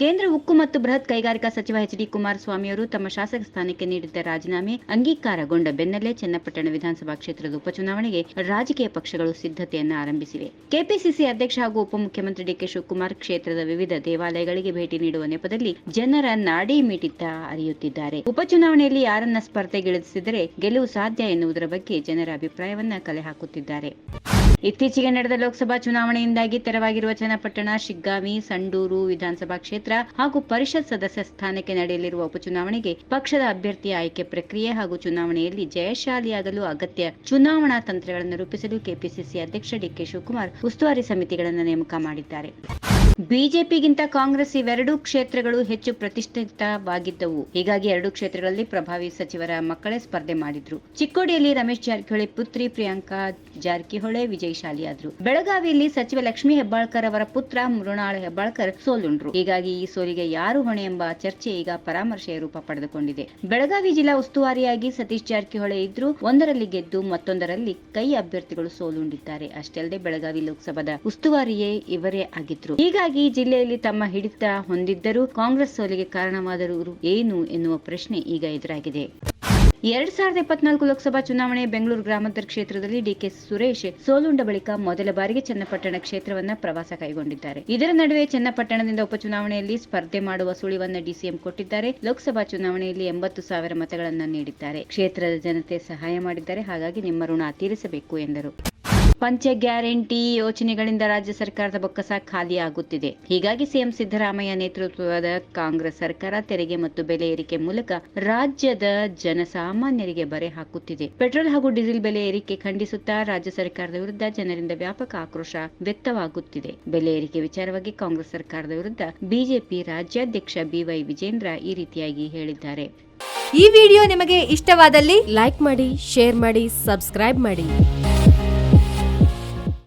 ಕೇಂದ್ರ ಉಕ್ಕು ಮತ್ತು ಬೃಹತ್ ಕೈಗಾರಿಕಾ ಸಚಿವ ಎಚ್ ಡಿ ಕುಮಾರಸ್ವಾಮಿಯವರು ತಮ್ಮ ಶಾಸಕ ಸ್ಥಾನಕ್ಕೆ ನೀಡಿದ್ದ ರಾಜೀನಾಮೆ ಅಂಗೀಕಾರಗೊಂಡ ಬೆನ್ನಲ್ಲೇ ಚನ್ನಪಟ್ಟಣ ವಿಧಾನಸಭಾ ಕ್ಷೇತ್ರದ ಉಪಚುನಾವಣೆಗೆ ರಾಜಕೀಯ ಪಕ್ಷಗಳು ಸಿದ್ಧತೆಯನ್ನು ಆರಂಭಿಸಿವೆ. ಕೆಪಿಸಿಸಿ ಅಧ್ಯಕ್ಷ ಹಾಗೂ ಉಪಮುಖ್ಯಮಂತ್ರಿ ಡಿಕೆ ಶಿವಕುಮಾರ್ ಕ್ಷೇತ್ರದ ವಿವಿಧ ದೇವಾಲಯಗಳಿಗೆ ಭೇಟಿ ನೀಡುವ ನೆಪದಲ್ಲಿ ಜನರ ನಾಡಿ ಮಿಡಿತ ಅರಿಯುತ್ತಿದ್ದಾರೆ. ಉಪಚುನಾವಣೆಯಲ್ಲಿ ಯಾರನ್ನ ಸ್ಪರ್ಧೆಗಿಳಿಸಿದರೆ ಗೆಲುವು ಸಾಧ್ಯ ಎನ್ನುವುದರ ಬಗ್ಗೆ ಜನರ ಅಭಿಪ್ರಾಯವನ್ನ ಕಲೆ ಹಾಕುತ್ತಿದ್ದಾರೆ. ಇತ್ತೀಚೆಗೆ ನಡೆದ ಲೋಕಸಭಾ ಚುನಾವಣೆಯಿಂದಾಗಿ ತೆರವಾಗಿರುವ ಚನ್ನಪಟ್ಟಣ, ಶಿಗ್ಗಾವಿ, ಸಂಡೂರು ವಿಧಾನಸಭಾ ಕ್ಷೇತ್ರ ಹಾಗೂ ಪರಿಷತ್ ಸದಸ್ಯ ಸ್ಥಾನಕ್ಕೆ ನಡೆಯಲಿರುವ ಉಪಚುನಾವಣೆಗೆ ಪಕ್ಷದ ಅಭ್ಯರ್ಥಿ ಆಯ್ಕೆ ಪ್ರಕ್ರಿಯೆ ಹಾಗೂ ಚುನಾವಣೆಯಲ್ಲಿ ಜಯಶಾಲಿಯಾಗಲು ಅಗತ್ಯ ಚುನಾವಣಾ ತಂತ್ರಗಳನ್ನು ರೂಪಿಸಲು ಕೆಪಿಸಿಸಿ ಅಧ್ಯಕ್ಷ ಡಿಕೆ ಶಿವಕುಮಾರ್ ಉಸ್ತುವಾರಿ ಸಮಿತಿಗಳನ್ನು ನೇಮಕ ಮಾಡಿದ್ದಾರೆ. ಬಿಜೆಪಿಗಿಂತ ಕಾಂಗ್ರೆಸ್ ಇವೆರಡೂ ಕ್ಷೇತ್ರಗಳು ಹೆಚ್ಚು ಪ್ರತಿಷ್ಠಿತವಾಗಿದ್ದವು. ಹೀಗಾಗಿ ಎರಡೂ ಕ್ಷೇತ್ರಗಳಲ್ಲಿ ಪ್ರಭಾವಿ ಸಚಿವರ ಮಕ್ಕಳೇ ಸ್ಪರ್ಧೆ ಮಾಡಿದ್ರು. ಚಿಕ್ಕೋಡಿಯಲ್ಲಿ ರಮೇಶ್ ಜಾರಕಿಹೊಳಿ ಪುತ್ರಿ ಪ್ರಿಯಾಂಕಾ ಜಾರಕಿಹೊಳಿ ವಿಜಯಶಾಲಿಯಾದ್ರು. ಬೆಳಗಾವಿಯಲ್ಲಿ ಸಚಿವ ಲಕ್ಷ್ಮಿ ಹೆಬ್ಬಾಳ್ಕರ್ ಅವರ ಪುತ್ರ ಮೃಣಾಳ ಹೆಬ್ಬಾಳ್ಕರ್ ಸೋಲುಂಡ್ರು. ಹೀಗಾಗಿ ಈ ಸೋಲಿಗೆ ಯಾರು ಹೊಣೆ ಎಂಬ ಚರ್ಚೆ ಈಗ ಪರಾಮರ್ಶೆಯ ರೂಪ ಪಡೆದುಕೊಂಡಿದೆ. ಬೆಳಗಾವಿ ಜಿಲ್ಲಾ ಉಸ್ತುವಾರಿಯಾಗಿ ಸತೀಶ್ ಜಾರಕಿಹೊಳಿ ಇದ್ರು ಒಂದರಲ್ಲಿ ಗೆದ್ದು ಮತ್ತೊಂದರಲ್ಲಿ ಕೈ ಅಭ್ಯರ್ಥಿಗಳು ಸೋಲುಂಡಿದ್ದಾರೆ. ಅಷ್ಟೇ ಅಲ್ಲದೆ ಬೆಳಗಾವಿ ಲೋಕಸಭಾದ ಉಸ್ತುವಾರಿಯೇ ಇವರೇ ಆಗಿದ್ರು. ಹೀಗಾಗಿ ಜಿಲ್ಲೆಯಲ್ಲಿ ತಮ್ಮ ಹಿಡಿತ ಹೊಂದಿದ್ದರೂ ಕಾಂಗ್ರೆಸ್ ಸೋಲಿಗೆ ಕಾರಣವಾದರು ಏನು ಎನ್ನುವ ಪ್ರಶ್ನೆ ಈಗ ಎದುರಾಗಿದೆ. ಎರಡ್ ಸಾವಿರದ ಇಪ್ಪತ್ನಾಲ್ಕು ಲೋಕಸಭಾ ಚುನಾವಣೆ ಬೆಂಗಳೂರು ಗ್ರಾಮಾಂತರ ಕ್ಷೇತ್ರದಲ್ಲಿ ಡಿಕೆ ಸುರೇಶ್ ಸೋಲುಂಡ ಬಳಿಕ ಮೊದಲ ಬಾರಿಗೆ ಚನ್ನಪಟ್ಟಣ ಕ್ಷೇತ್ರವನ್ನ ಪ್ರವಾಸ ಕೈಗೊಂಡಿದ್ದಾರೆ. ಇದರ ನಡುವೆ ಚನ್ನಪಟ್ಟಣದಿಂದ ಉಪಚುನಾವಣೆಯಲ್ಲಿ ಸ್ಪರ್ಧೆ ಮಾಡುವ ಸುಳಿವನ್ನ ಡಿಸಿಎಂ ಕೊಟ್ಟಿದ್ದಾರೆ. ಲೋಕಸಭಾ ಚುನಾವಣೆಯಲ್ಲಿ ಎಂಬತ್ತು ಸಾವಿರ ಮತಗಳನ್ನ ನೀಡಿದ್ದಾರೆ. ಕ್ಷೇತ್ರದ ಜನತೆ ಸಹಾಯ ಮಾಡಿದ್ದಾರೆ. ಹಾಗಾಗಿ ನಿಮ್ಮ ಋಣ ತೀರಿಸಬೇಕು ಎಂದರು. ಪಂಚ ಗ್ಯಾರಂಟಿ ಯೋಜನೆಗಳಿಂದ ರಾಜ್ಯ ಸರ್ಕಾರದ ಬೊಕ್ಕಸ ಖಾಲಿಯಾಗುತ್ತಿದೆ ಹೀಗಾಗಿ ಸಿಎಂ ಸಿದ್ದರಾಮಯ್ಯ ನೇತೃತ್ವದ ಕಾಂಗ್ರೆಸ್ ಸರ್ಕಾರ ತೆರಿಗೆ ಮತ್ತು ಬೆಲೆ ಏರಿಕೆ ಮೂಲಕ ರಾಜ್ಯದ ಜನಸಾಮಾನ್ಯರಿಗೆ ಬರೆ ಹಾಕುತ್ತಿದೆ. ಪೆಟ್ರೋಲ್ ಹಾಗೂ ಡೀಸೆಲ್ ಬೆಲೆ ಏರಿಕೆ ಖಂಡಿಸುತ್ತಾ ರಾಜ್ಯ ಸರ್ಕಾರದ ವಿರುದ್ಧ ಜನರಿಂದ ವ್ಯಾಪಕ ಆಕ್ರೋಶ ವ್ಯಕ್ತವಾಗುತ್ತಿದೆ. ಬೆಲೆ ಏರಿಕೆ ವಿಚಾರವಾಗಿ ಕಾಂಗ್ರೆಸ್ ಸರ್ಕಾರದ ವಿರುದ್ಧ ಬಿಜೆಪಿ ರಾಜ್ಯಾಧ್ಯಕ್ಷ ಬಿವೈ ವಿಜೇಂದ್ರ ಈ ರೀತಿಯಾಗಿ ಹೇಳಿದ್ದಾರೆ. ಈ ವಿಡಿಯೋ ನಿಮಗೆ ಇಷ್ಟವಾದಲ್ಲಿ ಲೈಕ್ ಮಾಡಿ, ಶೇರ್ ಮಾಡಿ, ಸಬ್ಸ್ಕ್ರೈಬ್ ಮಾಡಿ.